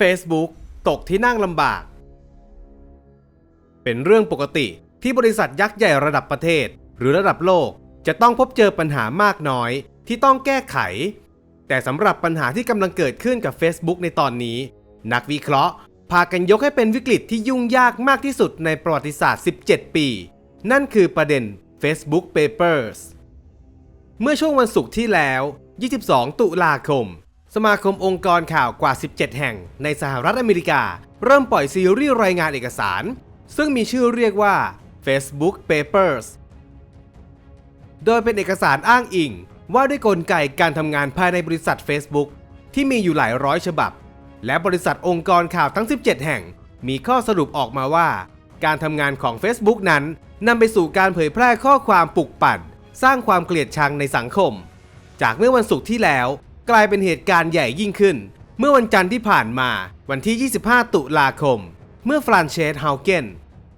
Facebook ตกที่นั่งลำบาก เป็นเรื่องปกติที่บริษัทยักษ์ใหญ่ระดับประเทศ หรือระดับโลกจะต้องพบเจอปัญหามากน้อยที่ต้องแก้ไข แต่สำหรับปัญหาที่กำลังเกิดขึ้นกับ Facebook ในตอนนี้ นักวิเคราะห์ พากันยกให้เป็นวิกฤตที่ยุ่งยากมากที่สุดในประวัติศาสตร์ 17 ปี นั่นคือประเด็น Facebook Papers เมื่อช่วงวันศุกร์ที่แล้ว 22 ตุลาคม สมาคมองค์กรข่าวกว่า 17 แห่งในสหรัฐอเมริกา เริ่มปล่อยซีรีส์รายงานเอกสาร ซึ่งมีชื่อเรียกว่า Facebook Papers โดยเป็นเอกสารอ้างอิง ว่าด้วยกลไกการทำงานภายในบริษัท Facebook ที่มีอยู่หลายร้อยฉบับ และบริษัทองค์กรข่าวทั้ง 17 แห่ง มีข้อสรุปออกมาว่า การทำงานของ Facebook นั้นนำไปสู่การเผยแพร่ข้อความปลุกปั่น สร้างความเกลียดชังในสังคม จากเมื่อวันศุกร์ที่แล้ว กลายเป็นเหตุการณ์ใหญ่ยิ่งขึ้น เมื่อวันจันทร์ที่ผ่านมาวันที่ 25 ตุลาคม เมื่อฟรานเชสเฮาเกน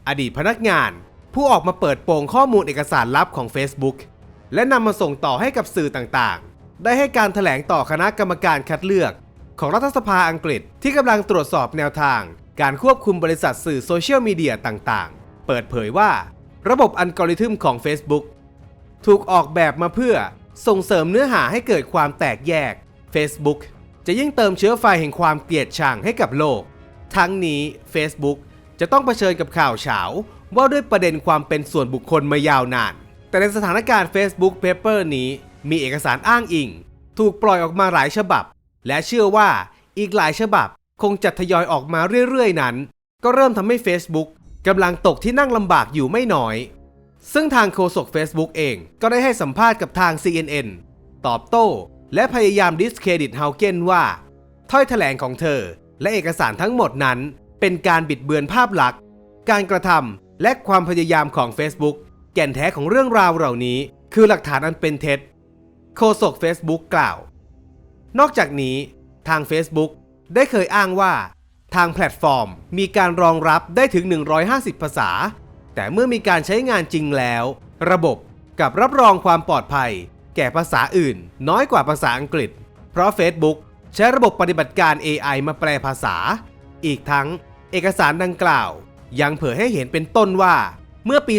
อดีตพนักงาน ผู้ออกมาเปิดโปงข้อมูลเอกสารลับของ Facebook และนำมาส่งต่อให้กับสื่อต่างๆ ได้ให้การถแถลงต่อคณะกรรมการคัดเลือก ของรัฐสภาอังกฤษที่กำลังตรวจสอบแนวทาง การควบคุมบริษัทสื่อโซเชียลมีเดียต่างๆ เปิดเผยว่า ระบบอัลกอริทึมของ Facebook ถูกออกแบบมาเพื่อ ส่งเสริมเนื้อหาให้เกิดความแตกแยก Facebook จะยิ่งเติมเชื้อไฟแห่งความเกลียดชังให้กับโลก ทั้งนี้ Facebook จะต้องเผชิญกับข่าวเฉาว่าด้วยประเด็นความเป็นส่วนบุคคลมายาวนาน แต่ในสถานการณ์ Facebook Paper นี้มีเอกสารอ้างอิง ถูกปล่อยออกมาหลายฉบับ และเชื่อว่าอีกหลายฉบับคงจะทยอยออกมาเรื่อยๆนั้น ก็เริ่มทำให้ Facebook กำลังตกที่นั่งลำบากอยู่ไม่น้อย ซึ่งทางโฆษก Facebook เองก็ได้ให้สัมภาษณ์กับทาง CNN ตอบโต้ และพยายามดิสเครดิตเฮาเกนว่า ถ้อยแถลงของเธอ และเอกสารทั้งหมดนั้น เป็นการบิดเบือนภาพลักษณ์ การกระทำและความพยายามของ Facebook แก่นแท้ของเรื่องราวเหล่านี้ คือหลักฐานอันเป็นเท็จโฆษก Facebook กล่าว นอกจากนี้ ทาง Facebook ได้เคยอ้างว่า ทางแพลตฟอร์มมีการรองรับได้ถึง 150 ภาษา แต่เมื่อมีการใช้งานจริงแล้ว ระบบกับรับรองความปลอดภัย แก่ภาษาอื่น น้อยกว่าภาษาอังกฤษ เพราะ Facebook ใช้ระบบปฏิบัติการ AI มาแปลภาษา อีกทั้งเอกสารดังกล่าว ยังเผยให้เห็นเป็นต้นว่า เมื่อปี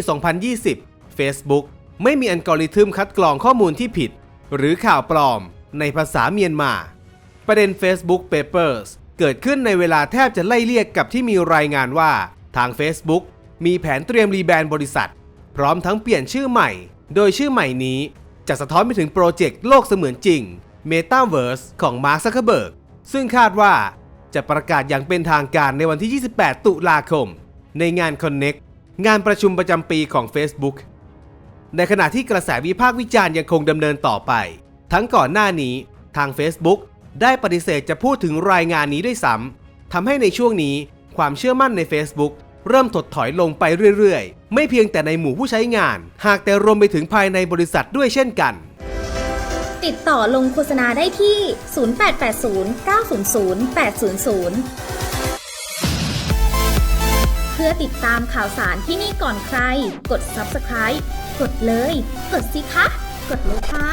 2020 Facebook ไม่มีอัลกอริทึมคัดกรองข้อมูลที่ผิด หรือข่าวปลอมในภาษาเมียนมา ประเด็น Facebook Papers เกิดขึ้นในเวลาแทบจะไล่เลี่ยกกับที่มีรายงานว่า ทาง Facebook มีแผนเตรียมรีแบรนด์บริษัท พร้อมทั้งเปลี่ยนชื่อใหม่ โดยชื่อใหม่นี้จะสะท้อนไปถึงโปรเจกต์โลกเสมือนจริง Metaverse ของ Mark Zuckerberg ซึ่งคาดว่าจะประกาศอย่างเป็นทางการในวันที่ 28 ตุลาคม ในงาน Connect งานประชุมประจำปีของ Facebook ในขณะที่กระแสวิพากษ์วิจารณ์ยังคงดำเนินต่อไป ทั้งก่อนหน้านี้ทาง Facebook ได้ปฏิเสธจะพูดถึงรายงานนี้ด้วยซ้ำทำให้ในช่วงนี้ความเชื่อมั่นใน Facebook เริ่มถดถอยลงไปเรื่อยๆ ไม่เพียงแต่ในหมู่ผู้ใช้งาน หากแต่รวมไปถึงภายในบริษัทด้วยเช่นกัน ติดต่อลงโฆษณาได้ที่ 0880 900 800เพื่อติดตามข่าวสารที่นี่ก่อนใคร กด subscribe กดเลย กดสิคะ กดเลยค่ะ